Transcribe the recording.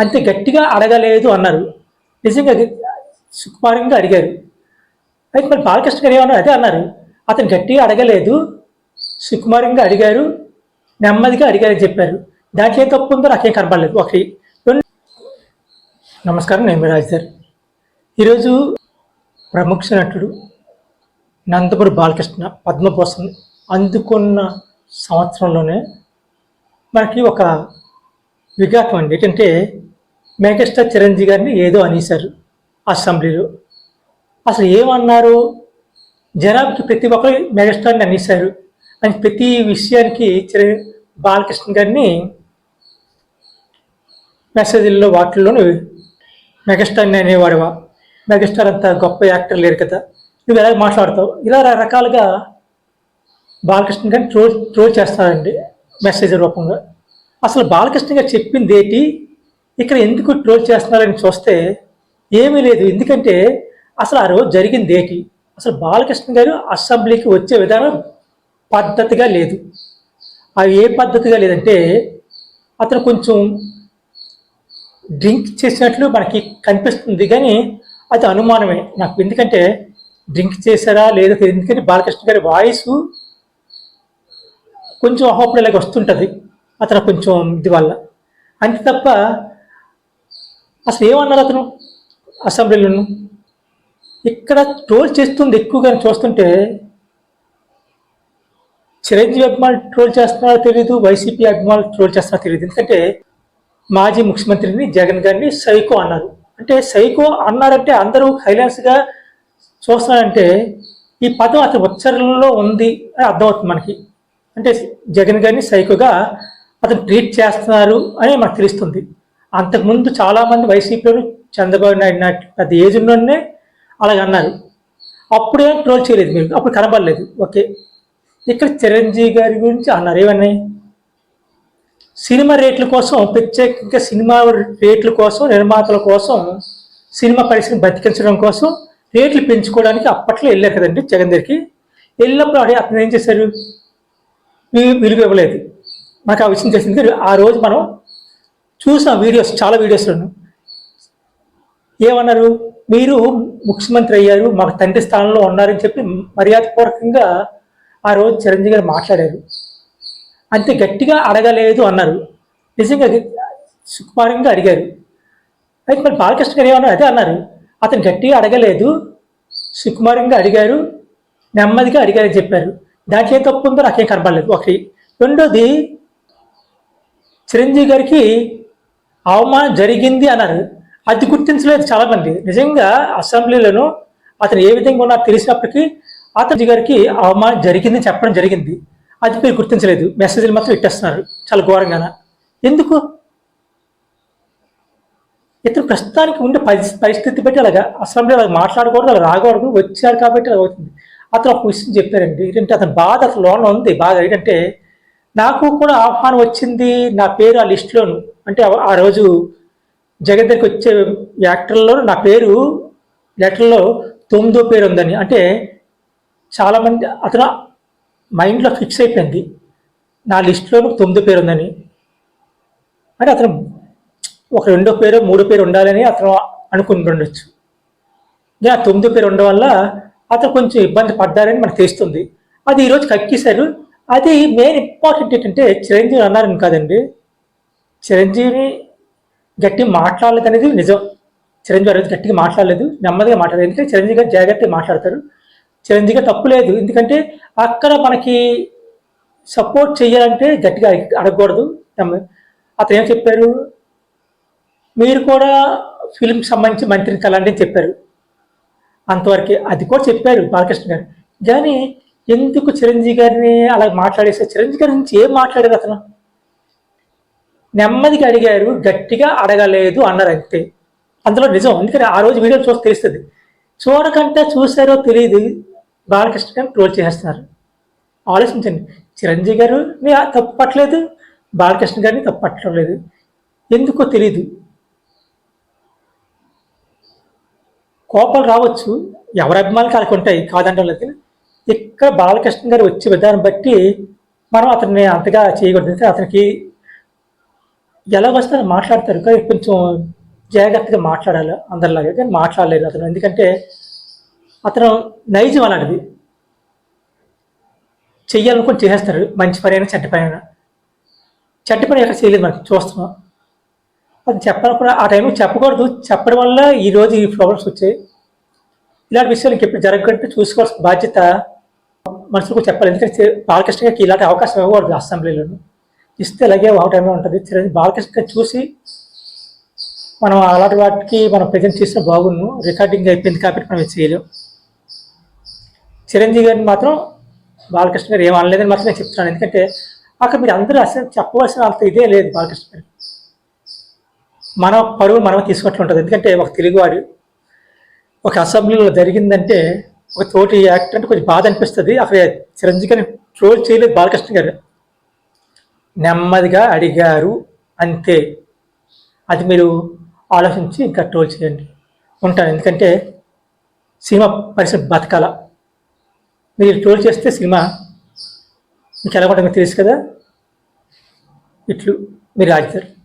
అంత గట్టిగా అడగలేదు అన్నారు. నిజంగా సుకుమారంగా అడిగారు. అయితే మరి బాలకృష్ణ గారు ఏమన్నారు? అదే అన్నారు. అతను గట్టిగా అడగలేదు. సుకుమారంగా అడిగారు. నెమ్మదిగా అడిగారని చెప్పారు. దాంట్లో ఏం తప్పు ఉందో నాకేం కనపడలేదు. ఒకటి నమస్కారం. నేను రాజు సార్ ఈరోజు ప్రముఖ నటుడు నందమూరి బాలకృష్ణ పద్మభూషణ్ అందుకున్న సంవత్సరంలోనే మనకి ఒక విఘాతం అండి. ఏంటంటే మెగాస్టార్ చిరంజీవి గారిని ఏదో అనేశారు అసెంబ్లీలో. అసలు ఏమన్నారు? జనాభాకి ప్రతి ఒక్కరు మెగాస్టార్ని అనేశారు అని ప్రతి విషయానికి చిర బాలకృష్ణ గారిని మెసేజ్ల్లో వాటిల్లోనూ మెగాస్టార్ని అనేవాడువా? మెగాస్టార్ అంత గొప్ప యాక్టర్ లేరు కదా. నువ్వు ఎలా మాట్లాడతావు? ఇలా రకరకాలుగా బాలకృష్ణ గారిని ట్రోల్ ట్రోల్ చేస్తారండి మెసేజ్ రూపంగా అసలు బాలకృష్ణ గారు చెప్పింది ఏంటి ఇక్కడ ఎందుకు ట్రోల్ చేస్తున్నారని చూస్తే ఏమీ లేదు. ఎందుకంటే అసలు ఆ రోజు జరిగింది ఏంటి? అసలు బాలకృష్ణ గారు అసెంబ్లీకి వచ్చే విధానం పద్ధతిగా లేదు. అవి ఏ పద్ధతిగా లేదంటే అతను కొంచెం డ్రింక్ చేసినట్లు మనకి కనిపిస్తుంది కానీ అది అనుమానమే. నాకు ఎందుకంటే డ్రింక్ చేశారా లేదా ఎందుకంటే బాలకృష్ణ గారి వాయిస్ కొంచెం అహోప్పుడు వస్తుంటుంది. అతను కొంచెం ఇది వల్ల. అంతే తప్ప అసలు ఏమన్నారు అతను? అసెంబ్లీలోను? ఇక్కడ ట్రోల్ చేస్తుంది ఎక్కువగా చూస్తుంటే చిరంజీవి అభిమానులు ట్రోల్ చేస్తున్నారో తెలియదు వైసీపీ అభిమానులు ట్రోల్ చేస్తున్నారో తెలియదు ఎందుకంటే మాజీ ముఖ్యమంత్రిని జగన్ గారిని సైకో అన్నారు. అంటే సైకో అన్నారంటే అందరూ హైలైన్స్గా చూస్తున్నారంటే ఈ పదం అతని ఉచ్చారణలో ఉంది అని అర్థమవుతుంది మనకి. అంటే జగన్ గారిని సైకోగా అతను ట్రీట్ చేస్తున్నారు అని మనకు తెలుస్తుంది. అంతకుముందు చాలామంది వైసీపీలో చంద్రబాబు నాయుడు నాటి పెద్ద ఏజ్ ఉన్నోనే అలాగ అన్నారు. అప్పుడేం ట్రోల్ చేయలేదు మీరు అప్పుడు కనబడలేదు. ఓకే. ఇక్కడ చిరంజీవి గారి గురించి అన్నారు ఏమన్నాయి సినిమా రేట్ల కోసం ప్రత్యేకంగా సినిమా రేట్ల కోసం నిర్మాతల కోసం సినిమా పరిశ్రమ బతికించడం కోసం రేట్లు పెంచుకోవడానికి అప్పట్లో వెళ్ళారు కదండి జగన్ దగ్గరికి వెళ్ళినప్పుడు అడే అతను ఏం చేశారు? విలువ ఇవ్వలేదు. మాకు ఆ విషయం తెలిసింది ఆ రోజు మనం చూసిన వీడియోస్ చాలా వీడియోస్లను ఏమన్నారు? మీరు ముఖ్యమంత్రి అయ్యారు మాకు తండ్రి స్థానంలో ఉన్నారని చెప్పి మర్యాదపూర్వకంగా ఆ రోజు చిరంజీవి గారు మాట్లాడారు. అంతే గట్టిగా అడగలేదు అన్నారు. నిజంగా సుకుమారంగా అడిగారు. అయితే మరి బాలకృష్ణ గారు ఏమన్నారు? అదే అన్నారు. అతను గట్టిగా అడగలేదు సుకుమారంగా అడిగారు నెమ్మదిగా అడిగారని చెప్పారు. దాంట్లో ఏం తప్పు ఉందో నాకేం కనపడలేదు. ఒకటి. రెండోది చిరంజీవి గారికి అవమానం జరిగింది అన్నారు. అది గుర్తించలేదు చాలామంది. నిజంగా అసెంబ్లీలోనూ అతను ఏ విధంగా ఉన్నా తెలిసినప్పటికీ అతని గారికి అవమానం జరిగిందని చెప్పడం జరిగింది. అది మీరు గుర్తించలేదు. మెసేజ్లు మాత్రం ఇట్టేస్తున్నారు చాలా ఘోరంగాన? ఎందుకు? ఇతను ప్రస్తుతానికి ఉండే పరి- పరిస్థితి బట్టి అలాగా అసెంబ్లీ అలా మాట్లాడకూడదు అలా రాకూడదు వచ్చారు కాబట్టి అలా అవుతుంది. అతను ఒక విషయం చెప్పారండి. ఏంటంటే అతని బాధ అసలు లోన ఉంది. బాధ ఏంటంటే నాకు కూడా ఆహ్వానం వచ్చింది నా పేరు ఆ లిస్టులోను అంటే ఆ- రోజు జగన్ వచ్చే యాక్టర్లో నా పేరు లెటర్లో తొమ్మిదో పేరు ఉందని. అంటే చాలామంది అతను మైండ్లో ఫిక్స్ అయిపోయింది. నా లిస్టులో తొమ్మిదో పేరు ఉందని. అంటే అతను ఒక రెండో పేరు మూడో పేరు ఉండాలని అతను అనుకుని ఉండొచ్చు ఆ తొమ్మిదో పేరు ఉండడం వల్ల అతను కొంచెం ఇబ్బంది పడ్డారని మనకు తెలుస్తుంది. అది ఈరోజు కక్కేశారు అది మెయిన్ ఇంపార్టెంట్ ఏంటంటే చిరంజీవి అన్నారని కాదండి. చిరంజీవిని గట్టి మాట్లాడలేదు అనేది నిజం. చిరంజీవి అనేది గట్టిగా మాట్లాడలేదు నెమ్మదిగా మాట్లాడలేదు. ఎందుకంటే చిరంజీవి గారు జాగ్రత్తగా మాట్లాడతారు. చిరంజీవి గారు తప్పు లేదు. ఎందుకంటే అక్కడ మనకి సపోర్ట్ చేయాలంటే గట్టిగా అడగకూడదు. నెమ్మ- అతను ఏం చెప్పారు? మీరు కూడా ఫిల్మ్ సంబంధించి మంత్రిని కలండి అని చెప్పారు. అంతవరకే అది కూడా చెప్పారు బాలకృష్ణ గారు. కానీ ఎందుకు చిరంజీవి గారిని అలా మాట్లాడేసారు చిరంజీవి గారి నుంచి ఏం మాట్లాడారు అతను? నెమ్మదిగా అడిగారు గట్టిగా అడగలేదు అన్నారు అంతే. అందులో నిజం ఎందుకంటే ఆ రోజు వీడియో చూస్తే తెలుస్తుంది. చూడకంటే చూశారో తెలియదు బాలకృష్ణ గారిని ట్రోల్ చేస్తున్నారు. ఆలోచించండి చిరంజీవి గారిని పట్టలేదు బాలకృష్ణ గారిని తప్పట్లేదు ఎందుకో తెలియదు కోపాలు రావచ్చు ఎవరి అభిమానులు వాళ్ళకి ఉంటాయి కాదంటే ఇక్కడ బాలకృష్ణ గారు వచ్చే విధానం బట్టి మనం అతన్ని అంతగా చేయకూడదు. అతనికి ఎలా వస్తే మాట్లాడతారు. కానీ కొంచెం జాగ్రత్తగా మాట్లాడాలి అందరిలాగా. కానీ మాట్లాడలేదు అతను. ఎందుకంటే అతను నైజం అలాంటిది. చెయ్యాలనుకుని చేసేస్తారు. మంచి పని అయినా చెడ్డ పని అయినా చెడ్డ పని ఎక్కడ చేయలేదు మనకి. చూస్తున్నాం. అది చెప్పాలనుకున్న ఆ టైంలో చెప్పకూడదు. చెప్పడం వల్ల ఈ రోజు ఈ ప్రాబ్లమ్స్ వచ్చాయి. ఇలాంటి విషయాలు ఇంకెప్పుడు జరగకుండా చూసుకోవాల్సిన బాధ్యత మనుషులకు చెప్పాలి. ఎందుకంటే బాలకృష్ణ గారికి ఇలాంటి అవకాశం ఇవ్వకూడదు అసెంబ్లీలోను. ఇస్తే అలాగే ఒక టైంలో ఉంటుంది. చిరంజీవి బాలకృష్ణ చూసి మనం అలాంటి వాటికి మనం ప్రజెంట్ చేసిన బాగున్ను. రికార్డింగ్ అయిపోయింది కాబట్టి మనం చేయలేం. చిరంజీవి గారిని మాత్రం బాలకృష్ణ గారు ఏం అనలేదని మాత్రం నేను చెప్తున్నాను. ఎందుకంటే అక్కడ మీరు అందరూ అసలు చెప్పవలసిన అంత ఇదే లేదు బాలకృష్ణ గారు మన పరువు మనం తీసుకున్నట్లు ఉంటుంది. ఎందుకంటే ఒక తెలుగువాడు ఒక అసెంబ్లీలో జరిగిందంటే ఒక తోటి యాక్ట్ అంటే కొంచెం బాధ అనిపిస్తుంది. అక్కడ చిరంజీవి గారిని ట్రోల్ చేయలేదు బాలకృష్ణ గారు. నెమ్మదిగా అడిగారు అంతే. అది మీరు ఆలోచించి ఇంకా ట్రోల్ చేయండి. ఉంటాను. ఎందుకంటే సినిమా పరిస్థితి బతకాల. మీరు ట్రోల్ చేస్తే సినిమా మీకు ఎలా ఉంటుందో తెలుసు కదా. ఇట్లు మీరు రాజుతారు